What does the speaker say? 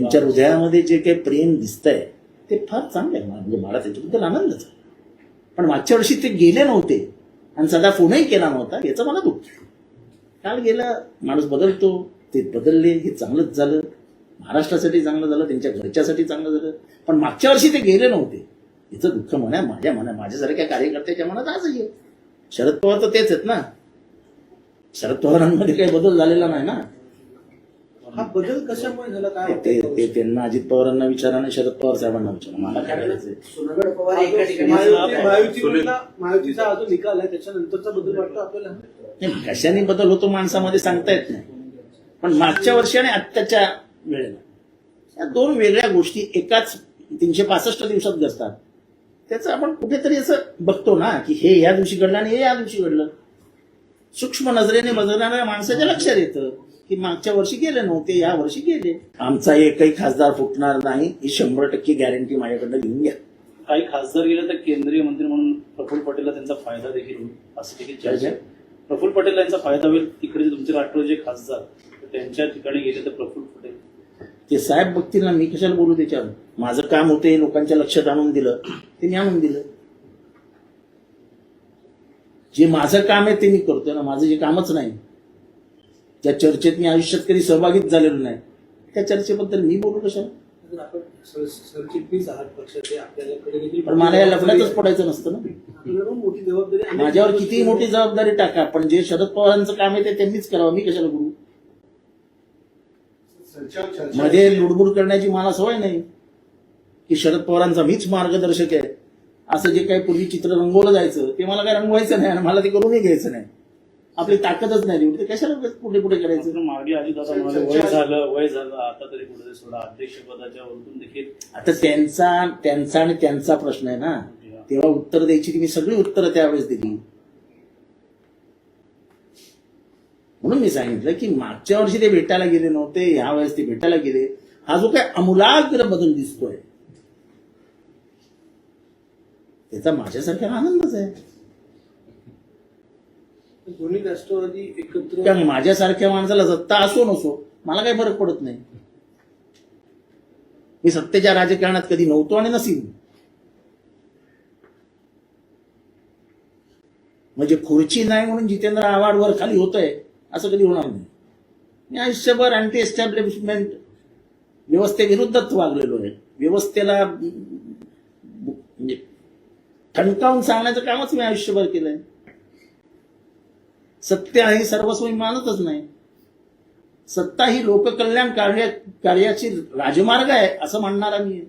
त्यांच्या हृदयामध्ये जे काही प्रेम दिसतंय ते फार चांगलं आहे. म्हणजे मला त्याच्याबद्दल आनंदच आहे. पण मागच्या वर्षी ते गेले नव्हते आणि सदा फोनही केला नव्हता. याचं मला दुःख काल गेला माणूस बदलतो ते बदलले हे चांगलंच झालं. महाराष्ट्रासाठी चांगलं झालं त्यांच्या घरच्यासाठी चांगलं झालं. पण मागच्या वर्षी ते गेले नव्हते. याचं दुःख म्हणा माझ्या मना माझ्यासारख्या कार्यकर्त्याच्या मनात आजही आहे. शरद पवार तर तेच आहेत ना. शरद पवारांमध्ये काही बदल झालेला नाही ना. हा बदल कशामुळे झाला? काय ते? ते त्यांना अजित पवारांना विचारा आणि शरद पवार साहेबांना विचारा मला काय सुनगड पवार एका ठिकाणी महायुतीचा जो निकाल आहे. त्याच्यानंतरचा बदल वाटतो आपल्याला? नाही, कशाने बदल होतो माणसामध्ये सांगता येत नाही. पण मागच्या वर्षी आणि आत्ताच्या वेळेला या दोन वेगळ्या गोष्टी एकाच तीनशे पासष्ट दिवसात घडतात. त्याचं आपण कुठेतरी असं बघतो ना की हे या दिवशी घडलं आणि हे या दिवशी घडलं. सूक्ष्म नजरेने बदलणाऱ्या माणसाच्या लक्षात येतं. की मागच्या वर्षी गेले नव्हते या वर्षी गेले. आमचा एकही खासदार फुटणार नाही ही शंभर टक्के गॅरंटी माझ्याकडनं घेऊन घ्या. काही खासदार गेले तर केंद्रीय मंत्री म्हणून प्रफुल्ल पटेलला त्यांचा फायदा देखील होईल असं देखील चर्चा आहे प्रफुल्ल पटेल यांचा फायदा होईल तिकडे जे तुमचे राष्ट्रवादीचे खासदार तर त्यांच्या ठिकाणी गेले तर प्रफुल्ल पटेल. ते साहेब बघतील ना मी कशाला बोलू त्याच्यावर? माझं काम होतं हे लोकांच्या लक्षात आणून दिलं ते मी आणून दिलं. जे माझं काम आहे ते मी करतोय ना माझं जे कामच नाही. त्या चर्चेत मी आयुष्यात कधी सहभागीच झालेलो नाही त्या चर्चेबद्दल मी बोलू कशाला देखील पण मला या लफड्यातच पडायचं नसतं ना. माझ्यावर कितीही मोठी जबाबदारी टाका पण जे शरद पवारांचं काम आहे ते त्यांनीच करावं. मी कशाला करू? मध्ये लुडबुड करण्याची मला सवय नाही की शरद पवारांचा मीच मार्गदर्शक आहे. असं जे काही पूर्वी चित्र रंगवलं जायचं ते मला काय रंगवायचं नाही आणि मला ते करूनही घ्यायचं नाही. आपली ताकदच नाही तेवढी. ते कशाला पुढे पुढे करायचं? मागे आधी दादा म्हणाले वय झालं वय झालं आता तरी कुठे सोडा. अध्यक्ष पदाच्या वरून देखील आता त्यांचा त्यांचा आणि त्यांचा प्रश्न आहे ना. तेव्हा उत्तर द्यायची ती मी सगळी उत्तरं त्यावेळेस दिली. म्हणून मी सांगितलं की मागच्या वर्षी ते भेटायला गेले नव्हते ह्या वेळेस ते भेटायला गेले. हा जो काय अमूलाग्र बदल दिसतोय त्याचा माझ्यासारख्या आनंदच आहे. दोन्ही राष्ट्रवादी एकत्र माझ्यासारख्या माणसाला सत्ता असो नसो मला काही फरक पडत नाही. मी सत्तेच्या राजकारणात कधी नव्हतो आणि नसीन. म्हणजे खुर्ची नाही म्हणून जितेंद्र आव्हाड वर खाली होतंय असं कधी होणार नाही. मी आयुष्यभर अँटी एस्टॅब्लिशमेंट व्यवस्थेविरुद्धच वागलेलो आहे. व्यवस्थेला म्हणजे ठणकावून सांगण्याचं कामच मी आयुष्यभर केलंय. सत्य आहे सर्वस्वी मानतच नाही सत्ता ही लोककल्याण कार्य कार्याची राजमार्ग आहे असं म्हणणारा मी आहे.